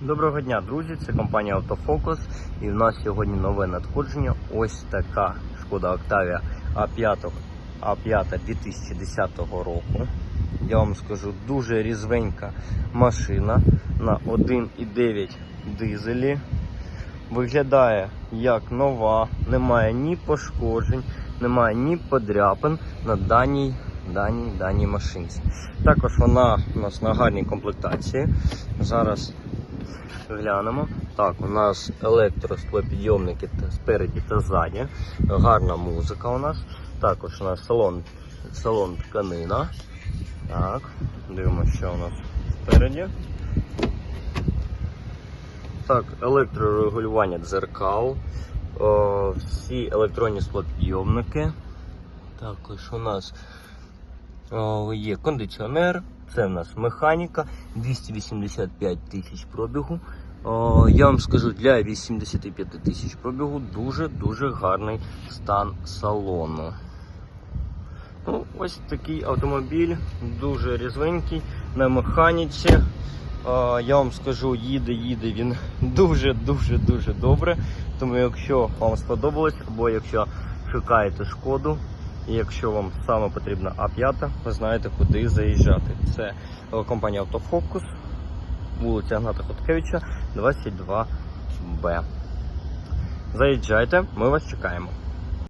Доброго дня, друзі! Це компанія Автофокус. І в нас сьогодні нове надходження. Ось така шкода Octavia А5 А5 2010 року. Я вам скажу, дуже різвенька машина на 1,9 дизелі. Виглядає як нова, немає ні пошкоджень, немає ні подряпин на даній, даній, даній машинці. Також вона у нас на гарній комплектації. Зараз глянемо. Так, у нас електросклопідйомники спереді та ззаді. Гарна музика у нас. Також у нас салон, салон тканина. Так, дивимося, що у нас спереді. Так, електрорегулювання дзеркал. О, всі електронні склопідйомники. Також у нас є кондиціонер. Це в нас механіка 285 тисяч пробігу. Я вам скажу, для 85 тисяч пробігу дуже-дуже гарний стан салону. Ну, ось такий автомобіль, дуже різвенький, на механіці. Я вам скажу, їде, їде він дуже-дуже дуже добре. Тому якщо вам сподобалось, або якщо шукаєте шкоду, і якщо вам саме потрібна А5, ви знаєте, куди заїжджати. Це е, компанія Автофокус, вулиця Гната Хоткевича, 22Б. Заїжджайте, ми вас чекаємо.